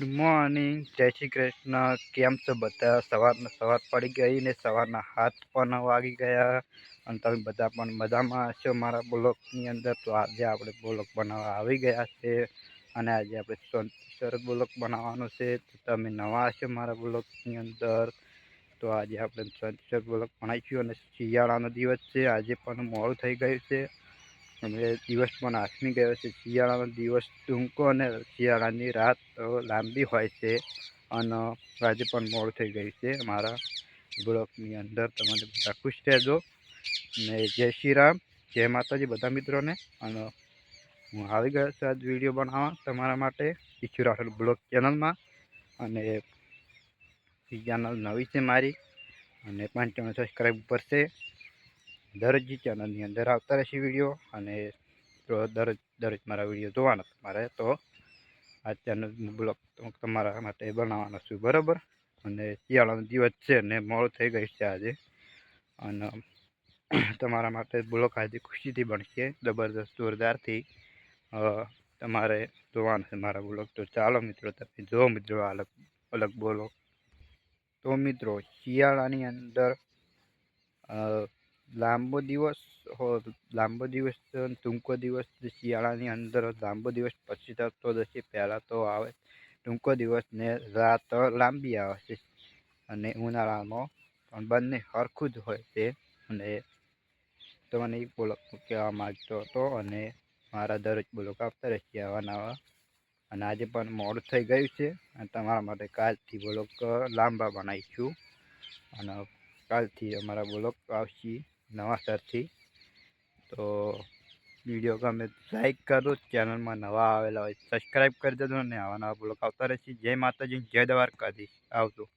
Good morning જય શ્રી કૃષ્ણ. કેમ છો બધા? સવારના સવાર પડી ગઈ ને સવારના હાથ પણ વાગી ગયા. અને તમે બધા પણ મજામાં હશો? મારા બ્લોકની અંદર તો આજે આપણે બ્લોક બનાવવા આવી ગયા છે. અને આજે આપણે સોનસર બ્લોક બનાવવાનો છે. તો તમે નવા હશો મારા બ્લોકની અંદર? તો આજે આપણે સોનસર બ્લોક બનાવીશું. અને શિયાળાનો દિવસ છે. આજે પણ મોડું થઈ ગયું છે. અને દિવસ પણ આથમી ગયો છે. શિયાળાનો દિવસ ટૂંકો અને શિયાળાની રાત લાંબી હોય છે અને આજે પણ મોડું થઈ ગઈ છે. મારા બ્લોકની અંદર તમને બધા ખુશ રહેજો ને જય શ્રી રામ, જય માતાજી બધા મિત્રોને. અને હું આવી ગયો છું આજ વીડિયો બનાવવા તમારા માટે ઈચ્છુ રાઠોડ બ્લોગ ચેનલમાં. અને ચેનલ નવી છે મારી અને પાંચ ચેનલ સબસ્ક્રાઈબ ઉપર છે. દરરોજ ચેનલની અંદર આવતા રહેશે વીડિયો અને દરજ દરરોજ મારા વીડિયો જોવાના તમારે, તો આ ચેનલ બ્લોગ તમારા માટે બનાવવાનો છું, બરાબર? અને શિયાળાનો દિવસ છે ને મોડું થઈ ગયું છે આજે. અને તમારા માટે બ્લોગ આજે ખુશીથી બનશે જબરદસ્ત જોરદારથી. તમારે જોવાનું છે મારા બ્લોગ. તો ચાલો મિત્રો, તમે જો મિત્રો અલગ અલગ બોલો. તો મિત્રો, શિયાળાની અંદર લાંબો દિવસ લાંબો દિવસ ટૂંકો દિવસ શિયાળાની અંદર, લાંબો દિવસ પછી થતો જશે પહેલાં તો આવે. ટૂંકો દિવસ ને રાત લાંબી આવે છે. અને ઉનાળામાં પણ બંને સરખું જ હોય છે. અને તમને એ બોલક કહેવા માગતો હતો અને મારા દરરોજ બોલક આપતા રહેશે આવા અને આજે પણ મોડું થઈ ગયું છે. અને તમારા માટે કાલથી બોલક લાંબા બનાવીશું. અને કાલથી અમારા બોલક આવશે. નવાસરથી તો વીડિયો ગમે લાઈક કરો, ચેનલમાં નવા આવેલા હોય સબસ્ક્રાઈબ કરી દેજો અને આવા નવા બ્લોક આવતા રહેશે. જય માતાજી, જય દ્વારકાધીશ. આવજો.